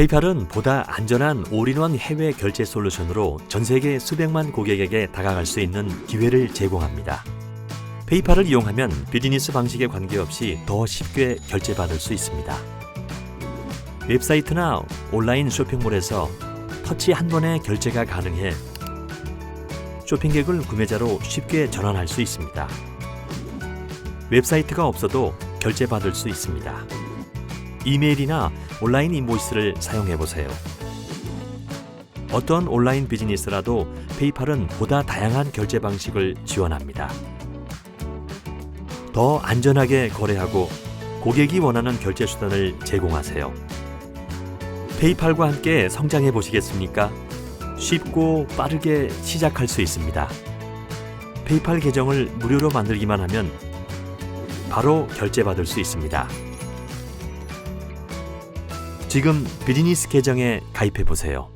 페이팔은 보다 안전한 올인원 해외 결제 솔루션으로 전 세계 수백만 고객에게 다가갈 수 있는 기회를 제공합니다. 페이팔을 이용하면 비즈니스 방식에 관계없이 더 쉽게 결제받을 수 있습니다. 웹사이트나 온라인 쇼핑몰에서 터치 한 번에 결제가 가능해 쇼핑객을 구매자로 쉽게 전환할 수 있습니다. 웹사이트가 없어도 결제받을 수 있습니다. 이메일이나 온라인 인보이스를 사용해 보세요. 어떤 온라인 비즈니스라도 페이팔은 보다 다양한 결제 방식을 지원합니다. 더 안전하게 거래하고 고객이 원하는 결제 수단을 제공하세요. 페이팔과 함께 성장해 보시겠습니까? 쉽고 빠르게 시작할 수 있습니다. 페이팔 계정을 무료로 만들기만 하면 바로 결제받을 수 있습니다. 지금 비즈니스 계정에 가입해 보세요.